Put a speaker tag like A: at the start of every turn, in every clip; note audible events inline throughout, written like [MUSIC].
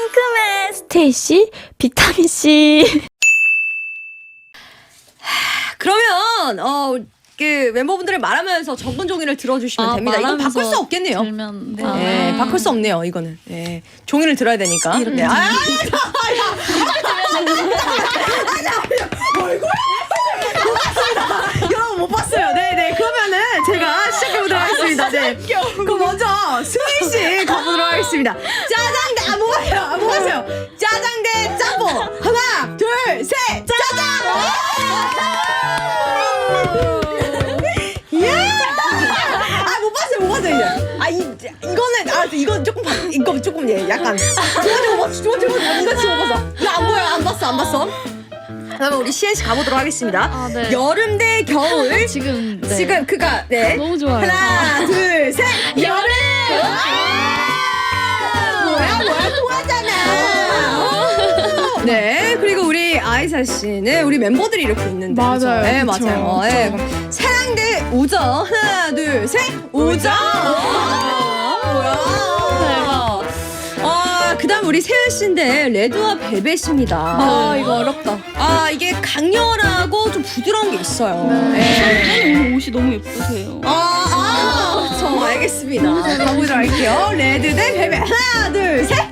A: 상큼해 스테이씨 비타민씨
B: 그러면 어. 그 멤버분들을 말하면서 적은 종이를 들어주시면
C: 아,
B: 됩니다. 이건 바꿀 수 없겠네요.
C: 들면 네.
B: 네, 바꿀 수 없네요. 이거는 네, 종이를 들어야 되니까. 네. 아, 야, 야, 여러분 못 봤어요. 네, 네. 그러면은 제가 시작해보도록 하겠습니다. 네. 그럼 먼저 승희 씨 가보도록 하겠습니다. 짜장 대, 짜장 대 짬뽕. 하나, 둘, 셋, 짜장! 예! 아, 못 봤어요, 못 봤어요, 이제. 아, 이, 이거는, 아, 이건 조금, 봐- 이거 조금, 예, 약간. 두 번째 못 봤어, 두 번째 못 봤어, 이거 지금 못 봤어. 이거 안 보여, 안 봤어, 안 봤어. 그러면 우리 시엔 씨 가보도록 하겠습니다.
C: 아, 네.
B: 여름 대 겨울. [LAUGHS]
C: 지금 네.
B: 지금 그가 네.
C: 너무 좋아요.
B: 하나, 둘, 셋. 여름. 뭐 우리 아이사 씨는 우리 멤버들이 이렇게 있는데.
D: 맞아요?
B: 네,
D: 그쵸,
B: 맞아요.
D: 그쵸.
B: 네, 그럼 사랑 대 우정. 하나, 둘, 셋. 우정. 뭐야.
C: 대박.
B: 아, 그 다음 우리 세연 씨인데, 레드와 벨벳입니다.
D: 아 이거 어렵다.
B: 아, 이게 강렬하고 좀 부드러운 게 있어요. 네.
C: 오늘 옷이 너무 예쁘세요.
B: 아, 아, 그렇죠. 알겠습니다. 가보도록 할게요. 레드 대 벨벳. 하나, 둘, 셋.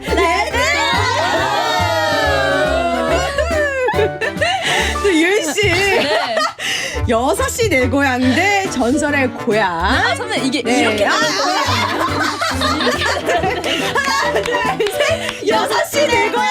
B: 여섯 시 내 고향 대 전설의 고향.
C: 아, 선생님 이게
B: 네.
C: 이렇게
B: 아, 하나, 둘, 셋. 여섯 시 내 고향.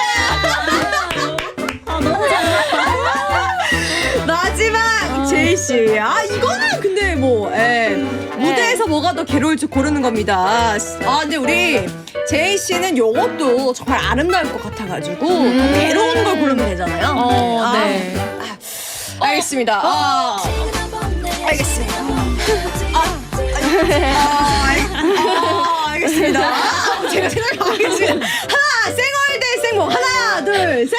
B: [LAUGHS] 마지막 제이 씨. 아 이거는 근데 뭐 예. 무대에서 뭐가 더 괴로울지 고르는 겁니다. 아 근데 우리 제이 씨는 요것도 정말 아름다울 것 같아가지고 더 괴로운 걸 고르면 되잖아요.
C: 어,
B: 아,
C: 네.
B: 아, 알겠습니다. 아, 알겠습니다. 아, 아, 알- 아, 알겠습니다. 아, 제가 생각하겠습니다. 하나, 쌩얼 대 생목. 하나, 둘, 셋.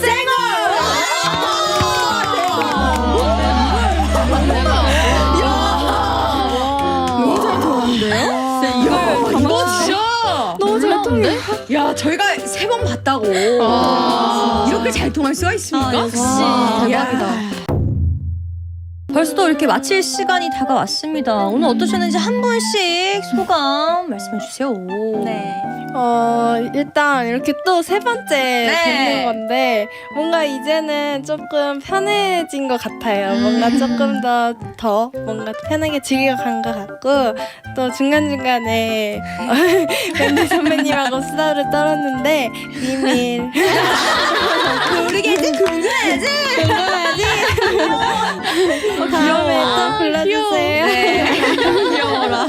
B: 쌩얼. 너무 잘 통하는데요? 야, 이거 진짜.
C: 너무 잘 통해.
B: 야, 저희가 세 번 봤다고. 이렇게 잘 통할 수가 있습니까?
C: 아, 역시.
B: 와,
C: 대박이다.
B: 야. 벌써 또 이렇게 마칠 시간이 다가왔습니다. 오늘 어떠셨는지 한 분씩 소감 말씀해 주세요.
A: 네
D: 어 일단 이렇게 또 세 번째
B: 네.
D: 되는 건데 뭔가 이제는 조금 편해진 것 같아요. 뭔가 조금 더 더 뭔가 편하게 즐겨간 것 같고 또 중간 중간에 [LAUGHS] 밴드 선배님하고 수다를 떨었는데 비밀 다음에 아, 또 불러주세요.
B: 네. 네. [LAUGHS] 귀여워라.